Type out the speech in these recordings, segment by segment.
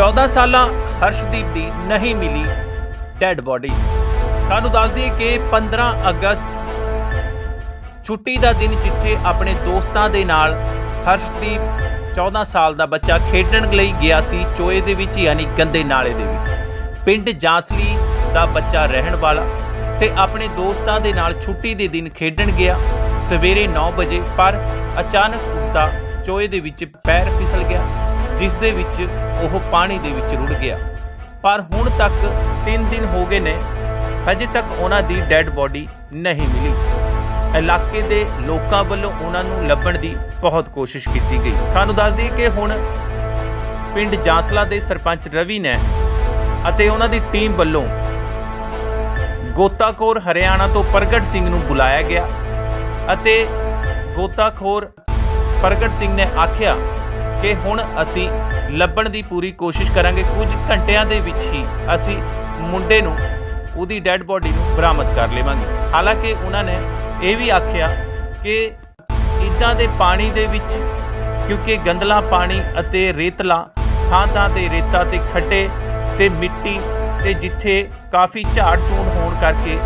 14 ਸਾਲਾਂ ਹਰਸ਼ਦੀਪ ਦੀ ਨਹੀਂ ਮਿਲੀ ਡੈੱਡ ਬੋਡੀ। ਤੁਹਾਨੂੰ ਦੱਸ ਦਈਏ ਕਿ 15 ਅਗਸਤ ਛੁੱਟੀ ਦਾ ਦਿਨ ਜਿੱਥੇ ਆਪਣੇ ਦੋਸਤਾਂ ਦੇ ਨਾਲ ਹਰਸ਼ਦੀਪ 14 ਸਾਲ ਦਾ ਬੱਚਾ ਖੇਡਣ ਲਈ ਗਿਆ ਸੀ, ਚੋਏ ਦੇ ਵਿੱਚ ਯਾਨੀ ਗੰਦੇ ਨਾਲੇ ਦੇ ਵਿੱਚ। ਪਿੰਡ ਜਾਂਸਲੀ ਦਾ ਬੱਚਾ ਰਹਿਣ ਵਾਲਾ ਤੇ ਆਪਣੇ ਦੋਸਤਾਂ ਦੇ ਨਾਲ ਛੁੱਟੀ ਦੇ ਦਿਨ ਖੇਡਣ ਗਿਆ। ਸਵੇਰੇ 9 ਵਜੇ ਪਰ ਅਚਾਨਕ ਉਸ ਦਾ ਚੋਏ ਦੇ ਵਿੱਚ ਪੈਰ ਫਿਸਲ ਗਿਆ। ਜਿਸ ਦੇ ਵਿੱਚ ਉਹ ਪਾਣੀ ਦੇ ਵਿੱਚ ਰੁੜ ਗਿਆ। ਪਰ ਹੁਣ ਤੱਕ 3 ਦਿਨ ਹੋ ਗਏ ਨੇ, ਹਜੇ ਤੱਕ ਉਹਨਾਂ ਦੀ ਡੈੱਡ ਬੋਡੀ ਨਹੀਂ ਮਿਲੀ। ਇਲਾਕੇ ਦੇ ਲੋਕਾਂ ਵੱਲੋਂ ਉਹਨਾਂ ਨੂੰ ਲੱਭਣ ਦੀ ਬਹੁਤ ਕੋਸ਼ਿਸ਼ ਕੀਤੀ ਗਈ। ਤੁਹਾਨੂੰ ਦੱਸ ਦਈਏ ਕਿ ਹੁਣ ਪਿੰਡ ਜਾਂਸਲਾ ਦੇ ਸਰਪੰਚ ਰਵੀ ਨੇ ਅਤੇ ਉਹਨਾਂ ਦੀ ਟੀਮ ਵੱਲੋਂ ਗੋਤਾਖੋਰ ਹਰਿਆਣਾ ਤੋਂ ਪ੍ਰਗਟ ਸਿੰਘ ਨੂੰ ਬੁਲਾਇਆ ਗਿਆ ਅਤੇ ਗੋਤਾਖੋਰ ਪ੍ਰਗਟ ਸਿੰਘ ਨੇ ਆਖਿਆ ਕਿ ਹੁਣ ਅਸੀਂ ਲੱਭਣ ਦੀ ਪੂਰੀ ਕੋਸ਼ਿਸ਼ ਕਰਾਂਗੇ। ਕੁਝ ਘੰਟਿਆਂ ਦੇ ਵਿੱਚ ਹੀ ਅਸੀਂ ਮੁੰਡੇ ਨੂੰ, ਉਹਦੀ ਡੈੱਡ ਬੋਡੀ ਨੂੰ ਬਰਾਮਦ ਕਰ ਲਵਾਂਗੇ। ਹਾਲਾਂਕਿ ਉਹਨਾਂ ਨੇ ਇਹ ਵੀ ਆਖਿਆ ਕਿ ਇਦਾਂ ਦੇ ਪਾਣੀ ਦੇ ਵਿੱਚ, ਕਿਉਂਕਿ ਗੰਦਲਾ ਪਾਣੀ ਅਤੇ ਰੇਤਲਾ ਥਾਂ ਥਾਂ ਤੇ ਰੇਤਾ ਤੇ ਖੱਡੇ ਤੇ ਮਿੱਟੀ ਤੇ ਜਿੱਥੇ ਕਾਫੀ ਝਾੜ ਝੂੜ ਹੋਣ ਕਰਕੇ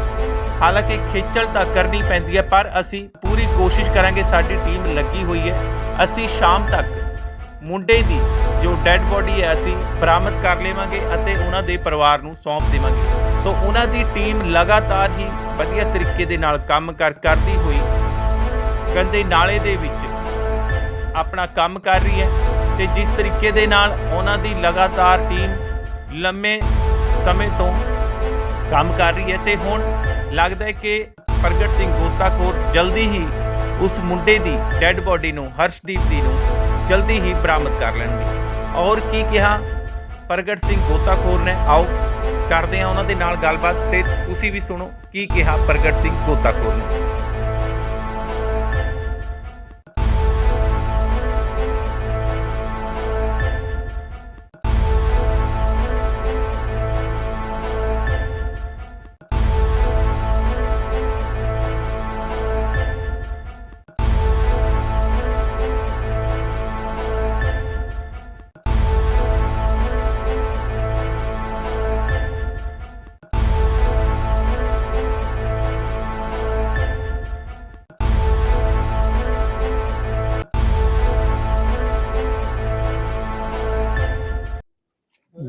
ਹਾਲਾਂਕਿ ਖੇਚਲ ਤਾਂ ਕਰਨੀ ਪੈਂਦੀ ਹੈ, ਪਰ ਅਸੀਂ ਪੂਰੀ ਕੋਸ਼ਿਸ਼ ਕਰਾਂਗੇ, ਸਾਡੀ ਟੀਮ ਲੱਗੀ ਹੋਈ ਹੈ। ਅਸੀਂ ਸ਼ਾਮ ਤੱਕ ਮੁੰਡੇ ਦੀ ਜੋ ਡੈੱਡ ਬੋਡੀ ਹੈ ਅਸੀਂ ਬਰਾਮਦ ਕਰ ਲਵਾਂਗੇ ਅਤੇ ਉਹਨਾਂ ਦੇ ਪਰਿਵਾਰ ਨੂੰ ਸੌਂਪ ਦੇਵਾਂਗੇ। ਸੋ ਉਹਨਾਂ ਦੀ ਟੀਮ ਲਗਾਤਾਰ ਹੀ ਵਧੀਆ ਤਰੀਕੇ ਦੇ ਨਾਲ ਕੰਮ ਕਰ ਕਰਦੀ ਹੋਈ ਗੰਦੇ ਨਾਲੇ ਦੇ ਵਿੱਚ ਆਪਣਾ ਕੰਮ ਕਰ ਰਹੀ ਹੈ ਤੇ ਜਿਸ ਤਰੀਕੇ ਦੇ ਨਾਲ ਉਹਨਾਂ ਦੀ ਲਗਾਤਾਰ ਟੀਮ ਲੰਮੇ ਸਮੇਂ ਤੋਂ ਕੰਮ ਕਰ ਰਹੀ ਹੈ ਤੇ ਹੁਣ ਲੱਗਦਾ ਹੈ ਕਿ ਪ੍ਰਗਟ ਸਿੰਘ ਗੋਤਾਖੋਰ ਜਲਦੀ ਹੀ ਉਸ ਮੁੰਡੇ ਦੀ ਡੈੱਡ ਬੋਡੀ ਨੂੰ ਹਰਸ਼ਦੀਪ ਦੀ ਨੂੰ ਜਲਦੀ ਹੀ ਬਰਾਮਦ ਕਰ ਲੈਣਗੇ। ਔਰ ਕੀ ਕਿਹਾ? ਪ੍ਰਗਟ ਸਿੰਘ ਗੋਤਾਖੋਰ ਨੇ, ਆਓ ਕਰਦੇ ਹਾਂ ਉਹਨਾਂ ਦੇ ਨਾਲ ਗੱਲਬਾਤ ਤੇ ਤੁਸੀਂ ਵੀ ਸੁਣੋ, ਕੀ ਕਿਹਾ ਪ੍ਰਗਟ ਸਿੰਘ ਗੋਤਾਖੋਰ ਨੇ।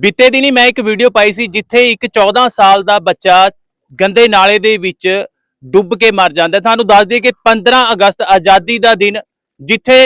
ਬੀਤੇ ਦਿਨੀ ਮੈਂ ਇੱਕ ਵੀਡੀਓ ਪਾਈ ਸੀ ਜਿੱਥੇ ਇੱਕ 14 ਸਾਲ ਦਾ ਬੱਚਾ ਗੰਦੇ ਨਾਲੇ ਦੇ ਵਿੱਚ ਡੁੱਬ ਕੇ ਮਰ ਜਾਂਦਾ। ਤੁਹਾਨੂੰ ਦੱਸ ਦਈਏ ਕਿ 15 ਅਗਸਤ ਆਜ਼ਾਦੀ ਦਾ ਦਿਨ ਜਿੱਥੇ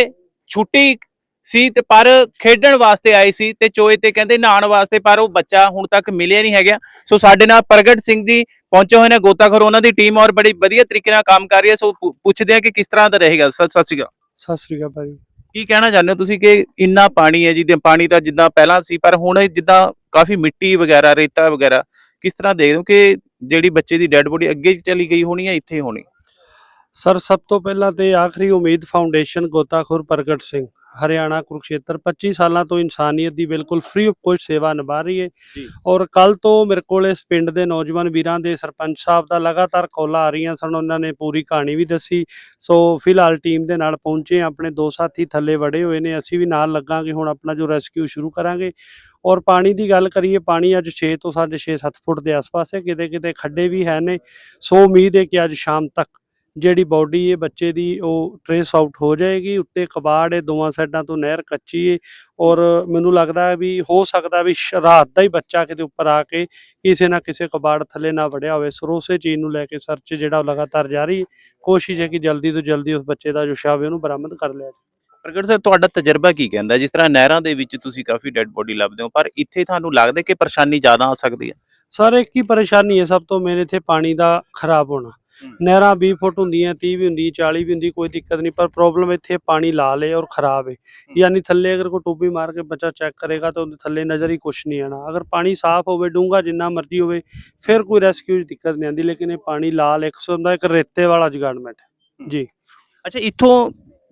ਛੁੱਟੀ ਸੀ ਤੇ ਪਰ ਖੇਡਣ ਵਾਸਤੇ ਆਏ ਸੀ ਤੇ ਚੋਏ ਤੇ ਕਹਿੰਦੇ ਨਹਾਉਣ ਵਾਸਤੇ, ਪਰ ਉਹ ਬੱਚਾ ਹੁਣ ਤੱਕ ਮਿਲਿਆ ਨਹੀਂ ਹੈਗਾ। ਸੋ ਸਾਡੇ ਨਾਲ ਪ੍ਰਗਟ ਸਿੰਘ ਜੀ ਪਹੁੰਚੇ ਹੋਏ ਨੇ ਗੋਤਾਖੋਰ ਉਹਨਾਂ ਦੀ ਟੀਮ ਔਰ ਬੜੀ ਵਧੀਆ ਤਰੀਕੇ ਨਾਲ ਕੰਮ ਕਰ ਰਹੀ ਹੈ। ਸੋ ਪੁੱਛਦੇ ਆ ਕਿ ਕਿਸ ਤਰ੍ਹਾਂ ਦਾ ਰਹੇਗਾ। ਸਤਿ ਸ਼੍ਰੀ ਅਕਾਲ। ਸਤਿ ਸ੍ਰੀ ਅਕਾਲ ਭਾਜੀ। ਕੀ ਕਹਿਣਾ ਚਾਹੁੰਦੇ ਹੋ ਤੁਸੀਂ ਕਿ ਇੰਨਾ ਪਾਣੀ ਹੈ ਜੀ, ਤੇ ਪਾਣੀ ਤਾਂ ਜਿੱਦਾਂ ਪਹਿਲਾਂ ਸੀ, ਪਰ ਹੁਣ ਜਿੱਦਾਂ ਕਾਫੀ ਮਿੱਟੀ ਵਗੈਰਾ, ਰੇਤਾ ਵਗੈਰਾ ਕਿਸ ਤਰ੍ਹਾਂ ਦੇਖਦੇ ਹੋ ਕਿ ਜਿਹੜੀ ਬੱਚੇ ਦੀ ਡੈੱਡ ਬੋਡੀ ਅੱਗੇ ਚਲੀ ਗਈ ਹੋਣੀ ਹੈ ਇੱਥੇ ਹੋਣੀ? ਸਰ ਸਭ ਤੋਂ ਪਹਿਲਾਂ ਤੇ ਆਖਰੀ ਉਮੀਦ ਫਾਊਂਡੇਸ਼ਨ ਗੋਤਾਖੁਰ ਪ੍ਰਗਟ ਸਿੰਘ। ਹਰਿਆਣਾ ਕੁਰੂਕਸ਼ੇਤਰ 25 ਸਾਲਾਂ ਤੋਂ ਇਨਸਾਨੀਅਤ ਦੀ ਬਿਲਕੁਲ ਫ੍ਰੀ ਆਫ ਕੋਸਟ ਸੇਵਾ ਨਿਭਾ ਰਹੀ ਹੈ। ਔਰ ਕੱਲ ਤੋਂ ਮੇਰੇ ਕੋਲ ਇਸ ਪਿੰਡ ਦੇ ਨੌਜਵਾਨ ਵੀਰਾਂ ਦੇ ਸਰਪੰਚ ਸਾਹਿਬ ਦਾ ਲਗਾਤਾਰ ਕਾਲਾਂ ਆ ਰਹੀਆਂ ਸਨ। ਉਹਨਾਂ ਨੇ ਪੂਰੀ ਕਹਾਣੀ ਵੀ ਦੱਸੀ। ਸੋ ਫਿਲਹਾਲ ਟੀਮ ਦੇ ਨਾਲ ਪਹੁੰਚੇ ਆਪਣੇ ਦੋ ਸਾਥੀ ਥੱਲੇ ਵੜੇ ਹੋਏ ਨੇ। ਅਸੀਂ ਵੀ ਨਾਲ ਲੱਗਾਂਗੇ। ਹੁਣ ਆਪਣਾ ਜੋ ਰੈਸਕਿਊ ਸ਼ੁਰੂ ਕਰਾਂਗੇ। ਔਰ ਪਾਣੀ ਦੀ ਗੱਲ ਕਰੀਏ ਪਾਣੀ ਅੱਜ 6 ਤੋਂ 6.5 7 ਫੁੱਟ ਦੇ ਆਸ-ਪਾਸ ਹੈ। ਕਿਤੇ ਕਿਤੇ ਖੱਡੇ ਵੀ ਹੈ ਨੇ। ਸੋ ਉਮੀਦ ਹੈ ਕਿ ਅੱਜ ਸ਼ਾਮ ਤੱਕ ਜਿਹੜੀ ਬਾਡੀ ਹੈ ਬੱਚੇ ਦੀ ਉਹ ਟਰੇਸ ਆਊਟ ਹੋ ਜਾਏਗੀ ਉੱਤੇ ਕਬਾੜ ਹੈ ਦੋਵਾਂ ਸਾਈਡਾਂ ਤੋਂ ਨਹਿਰ ਕੱਚੀ ਹੈ ਔਰ ਮੈਨੂੰ ਲੱਗਦਾ ਵੀ ਹੋ ਸਕਦਾ ਵੀ ਰਾਤ ਦਾ ਹੀ ਬੱਚਾ ਕਿਤੇ ਉੱਪਰ ਆ ਕੇ ਕਿਸੇ ਨਾ ਕਿਸੇ ਕਬਾੜ ਥੱਲੇ ਨਾ ਵੜਿਆ ਹੋਵੇ। ਸੋ ਉਸੇ ਚੀਜ਼ ਨੂੰ ਲੈ ਕੇ ਸਰਚ ਜਿਹੜਾ ਲਗਾਤਾਰ ਜਾਰੀ ਕੋਸ਼ਿਸ਼ ਹੈ ਕਿ ਜਲਦੀ ਤੋਂ ਜਲਦੀ ਉਸ ਬੱਚੇ ਦਾ ਜੋ ਸ਼ਵ ਉਹਨੂੰ ਬਰਾਮਦ ਕਰ ਲਿਆ ਜਾਵੇ। ਪ੍ਰਗਟ ਸਰ ਤੁਹਾਡਾ ਤਜਰਬਾ ਕੀ ਕਹਿੰਦਾ? ਜਿਸ ਤਰ੍ਹਾਂ ਨਹਿਰਾਂ ਦੇ ਵਿੱਚ ਤੁਸੀਂ ਕਾਫੀ ਡੈੱਡ ਬੋਡੀ ਲੱਭਦੇ ਹੋ ਪਰ ਇੱਥੇ ਤੁਹਾਨੂੰ ਲੱਗਦਾ ਕਿ ਪਰੇਸ਼ਾਨੀ ਜ਼ਿਆਦਾ ਆ ਸਕਦੀ ਹੈ? ਸਰ ਇੱਕ ਹੀ ਪਰੇਸ਼ਾਨੀ ਹੈ ਸਭ ਤੋਂ ਮੇਨ ਇੱਥੇ ਪਾਣੀ ਦਾ ਖਰਾਬ ਹੋਣਾ। ਨਹਿਰਾਂ 20 ਫੁੱਟ ਹੁੰਦੀਆਂ 30 ਵੀ ਹੁੰਦੀ 40 ਵੀ ਹੁੰਦੀ ਕੋਈ ਦਿੱਕਤ ਨਹੀਂ ਪਰ ਪ੍ਰੋਬਲਮ ਇੱਥੇ ਪਾਣੀ ਲਾਲ ਹੈ ਔਰ ਖਰਾਬ ਹੈ। ਯਾਨੀ ਥੱਲੇ ਅਗਰ ਕੋਈ ਟੋਬੀ ਮਾਰ ਕੇ ਬੱਚਾ ਚੈੱਕ ਕਰੇਗਾ ਤਾਂ ਉਹਦੇ ਥੱਲੇ ਨਜ਼ਰ ਹੀ ਕੁਛ ਨਹੀਂ ਆਣਾ ਅਗਰ ਪਾਣੀ ਸਾਫ਼ ਹੋਵੇ ਡੂੰਘਾ ਜਿੰਨਾ ਮਰਜ਼ੀ ਹੋਵੇ ਫਿਰ ਕੋਈ ਰੈਸਕਿਊ ਦੀ ਦਿੱਕਤ ਨਹੀਂ ਆਉਂਦੀ ਲੇਕਿਨ ਇਹ ਪਾਣੀ ਲਾਲ 100 ਦਾ ਇੱਕ ਰੇਤੇ ਵਾਲਾ ਜਗਾੜਮੈਂਟ ਹੈ। ਜੀ। ਅੱਛਾ ਇੱਥੋਂ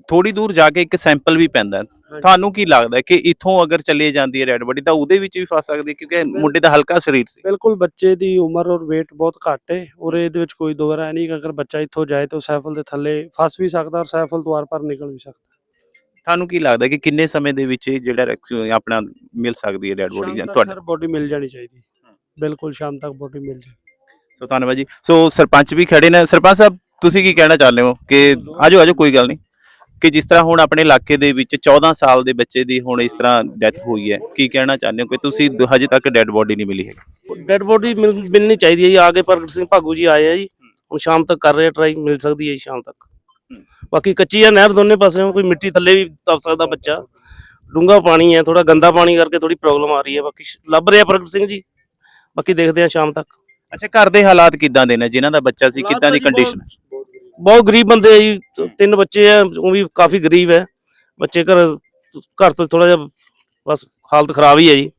ਥੋੜੀ ਦੂਰ ਜਾ ਕੇ ਇੱਕ ਸੈਂਪਲ ਵੀ ਪੈਂਦਾ ਹੈ। ਤੁਹਾਨੂੰ ਕੀ ਲੱਗਦਾ ਕਿ ਇੱਥੋਂ ਅਗਰ ਚੱਲੇ ਜਾਂਦੀ ਹੈ ਡੈਡ ਬੋਡੀ ਤਾਂ ਉਹਦੇ ਵਿੱਚ ਵੀ ਫਸ ਸਕਦੀ ਹੈ? ਕਿਉਂਕਿ ਮੁੰਡੇ ਦਾ ਹਲਕਾ ਸਰੀਰ ਸੀ। ਬਿਲਕੁਲ ਬੱਚੇ ਦੀ ਉਮਰ ਔਰ weight ਬਹੁਤ ਘੱਟ ਹੈ ਔਰ ਇਹਦੇ ਵਿੱਚ ਕੋਈ ਦੋ ਰਾय ਨਹੀਂ ਕਿ ਅਗਰ ਬੱਚਾ ਇੱਥੋਂ ਜਾਏ ਤਾਂ ਸੈਫਲ ਦੇ ਥੱਲੇ ਫਸ ਵੀ ਸਕਦਾ ਔਰ ਸੈਫਲ ਤੋਂ ਆਰ ਪਾਰ ਨਿਕਲ ਵੀ ਸਕਦਾ। ਤੁਹਾਨੂੰ ਕੀ ਲੱਗਦਾ ਕਿ ਕਿੰਨੇ ਸਮੇਂ ਦੇ ਵਿੱਚ ਜਿਹੜਾ ਆਪਣਾ ਮਿਲ ਸਕਦੀ ਹੈ ਡੈਡ ਬੋਡੀ ਤੱਕ ਤੁਹਾਡਾ? ਸਰ ਬੋਡੀ ਮਿਲ ਜਾਣੀ ਚਾਹੀਦੀ। ਬਿਲਕੁਲ ਸ਼ਾਮ ਤੱਕ ਬੋਡੀ ਮਿਲ ਜਾਏ। ਸੋ ਧੰਨਵਾਦ ਜੀ। ਸੋ ਸਰਪੰਚ ਵੀ ਖੜੇ ਨੇ। ਸਰਪੰਚ ਸਾਹਿਬ ਤੁਸੀਂ ਕੀ ਕਹਿਣਾ ਚਾਹੁੰਦੇ ਹੋ ਕਿ ਆਜੋ ਆਜੋ ਕੋਈ ਗੱਲ ਨਹੀਂ। ਕਿ ਜਿਸ ਤਰ੍ਹਾਂ ਹੁਣ ਆਪਣੇ ਇਲਾਕੇ ਦੇ ਵਿੱਚ 14 ਸਾਲ ਦੇ ਬੱਚੇ ਦੀ ਹੁਣ ਇਸ ਤਰ੍ਹਾਂ ਡੈਥ ਹੋਈ ਹੈ ਕੀ ਕਹਿਣਾ ਚਾਹੁੰਦੇ ਹੋ ਕਿ ਤੁਸੀਂ ਦ- ਹਜੇ ਤੱਕ ਡੈਡ ਬੋਡੀ ਨਹੀਂ ਮਿਲੀ ਹੈ ਡੈਡ ਬੋਡੀ ਮਿਲਣੀ ਚਾਹੀਦੀ ਹੈ ਜੀ ਆ ਕੇ ਪ੍ਰਗਟ ਸਿੰਘ ਭਾਗੂ ਜੀ ਆਏ ਆ ਜੀ ਹੁਣ ਸ਼ਾਮ ਤੱਕ ਕਰ ਰਹੇ ਟਰਾਈ ਮਿਲ ਸਕਦੀ ਹੈ ਜੀ ਸ਼ਾਮ ਤੱਕ। ਬਾਕੀ ਕੱਚੀ ਆ ਨਹਿਰ ਦੋਨੇ ਪਾਸਿਓਂ ਕੋਈ ਮਿੱਟੀ ਥੱਲੇ ਵੀ ਤਪ ਸਕਦਾ ਬੱਚਾ। ਡੂੰਗਾ ਪਾਣੀ ਹੈ ਥੋੜਾ ਗੰਦਾ ਪਾਣੀ ਕਰਕੇ ਥੋੜੀ ਪ੍ਰੋਬਲਮ ਆ ਰਹੀ ਹੈ ਬਾਕੀ ਸ਼- ਲੱਭ ਰਿਹਾ ਪ੍ਰਗਟ ਸਿੰਘ ਜੀ। ਬਾਕੀ ਦੇਖਦੇ ਆ ਸ਼ਾਮ ਤੱਕ। ਅੱਛਾ ਘਰ ਦੇ ਹਾਲਾਤ ਕਿੱਦਾਂ ਦੇ ਨੇ? ਜਿਨ੍ਹਾਂ ਦਾ ਬੱਚਾ ਸੀ ਕਿੱਦਾਂ ਦੀ ਕੰਡੀਸ਼ਨ ਬਹੁਤ ਗਰੀਬ ਬੰਦੇ ਆ ਜੀ ਤਿੰਨ ਬੱਚੇ ਆ ਉਹ ਵੀ ਕਾਫੀ ਗਰੀਬ ਹੈ। ਬੱਚੇ ਘਰ ਘਰ ਤੋਂ ਥੋੜਾ ਜਿਹਾ ਬਸ ਹਾਲਤ ਖਰਾਬ ਹੀ ਹੈ ਜੀ।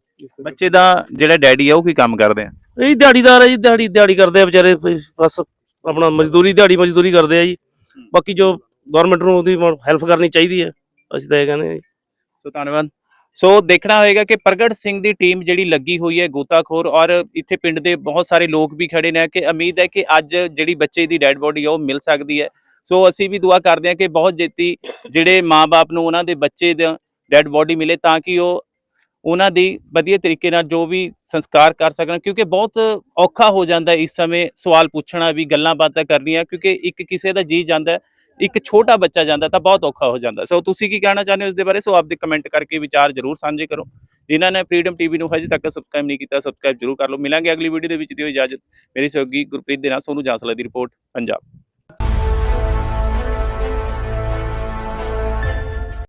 ਬੱਚੇ ਦਾ ਜਿਹੜਾ ਡੈਡੀ ਆ ਉਹ ਕੀ ਕੰਮ ਕਰਦੇ ਆ? ਇਹ ਦਿਹਾੜੀਦਾਰ ਹੈ ਜੀ ਦਿਹਾੜੀ ਦਿਹਾੜੀ ਕਰਦੇ ਆ ਵਿਚਾਰੇ ਬਸ ਆਪਣਾ ਮਜ਼ਦੂਰੀ ਦਿਹਾੜੀ ਮਜ਼ਦੂਰੀ ਕਰਦੇ ਆ ਜੀ। ਬਾਕੀ ਜੋ ਗਵਰਨਮੈਂਟ ਨੂੰ ਉਹਦੀ ਹੈਲਪ ਕਰਨੀ ਚਾਹੀਦੀ ਹੈ ਅਸੀਂ ਤਾਂ ਇਹ ਕਹਿੰਦੇ ਹਾਂ ਜੀ। ਸੋ ਧੰਨਵਾਦ। ਸੋ ਦੇਖਣਾ ਹੋਏਗਾ ਕਿ ਪ੍ਰਗਟ ਸਿੰਘ ਦੀ ਟੀਮ ਜਿਹੜੀ ਲੱਗੀ ਹੋਈ ਹੈ ਗੋਤਾਖੋਰ ਔਰ ਇੱਥੇ ਪਿੰਡ ਦੇ ਬਹੁਤ ਸਾਰੇ ਲੋਕ ਵੀ ਖੜੇ ਨੇ ਕਿ ਉਮੀਦ ਹੈ ਕਿ ਅੱਜ ਜਿਹੜੀ ਬੱਚੇ ਦੀ ਡੈੱਡ ਬੋਡੀ ਹੈ ਉਹ ਮਿਲ ਸਕਦੀ ਹੈ। ਸੋ ਅਸੀਂ ਵੀ ਦੁਆ ਕਰਦੇ ਹਾਂ ਕਿ ਬਹੁਤ ਜੇਤੀ ਜਿਹੜੇ ਮਾਪੇ ਨੂੰ ਉਹਨਾਂ ਦੇ ਬੱਚੇ ਦਾ ਡੈੱਡ ਬੋਡੀ ਮਿਲੇ ਤਾਂ ਕਿ ਉਹ ਉਹਨਾਂ ਦੀ ਵਧੀਆ ਤਰੀਕੇ ਨਾਲ ਜੋ ਵੀ ਸੰਸਕਾਰ ਕਰ ਸਕਣ, ਕਿਉਂਕਿ ਬਹੁਤ ਔਖਾ ਹੋ ਜਾਂਦਾ ਇਸ ਸਮੇਂ ਸਵਾਲ ਪੁੱਛਣਾ ਵੀ ਗੱਲਾਂ ਬਾਤਾਂ ਕਰਨੀਆਂ, ਕਿਉਂਕਿ ਇੱਕ ਕਿਸੇ ਦਾ ਜੀ ਜਾਂਦਾ ਇੱਕ ਛੋਟਾ ਬੱਚਾ ਜਾਂਦਾ ਤਾਂ ਬਹੁਤ ਔਖਾ ਹੋ ਜਾਂਦਾ। ਸੋ ਤੁਸੀਂ ਕੀ ਕਹਿਣਾ ਚਾਹੁੰਦੇ ਹੋ ਇਸ ਦੇ ਬਾਰੇ? ਸੋ ਆਪਦੇ ਕਮੈਂਟ ਕਰਕੇ ਵਿਚਾਰ ਜ਼ਰੂਰ ਸਾਂਝੇ ਕਰੋ। ਜਿਨ੍ਹਾਂ ਨੇ ਫਰੀडम ਟੀਵੀ ਨੂੰ ਹਜੇ ਤੱਕ ਸਬਸਕ੍ਰਾਈਬ ਨਹੀਂ ਕੀਤਾ ਸਬਸਕ੍ਰਾਈਬ ਜ਼ਰੂਰ ਕਰ ਲਓ। ਮਿਲਾਂਗੇ ਅਗਲੀ ਵੀਡੀਓ ਦੇ ਵਿੱਚ ਦਿਓ ਇਜਾਜ਼ਤ। ਮੇਰੀ ਸਹਿਯੋਗੀ ਗੁਰਪ੍ਰੀਤ ਦੇ ਨਾਲ ਸੋਨੂੰ ਜਾਂਸਲਾ ਦੀ ਰਿਪੋਰਟ ਪੰਜਾਬ।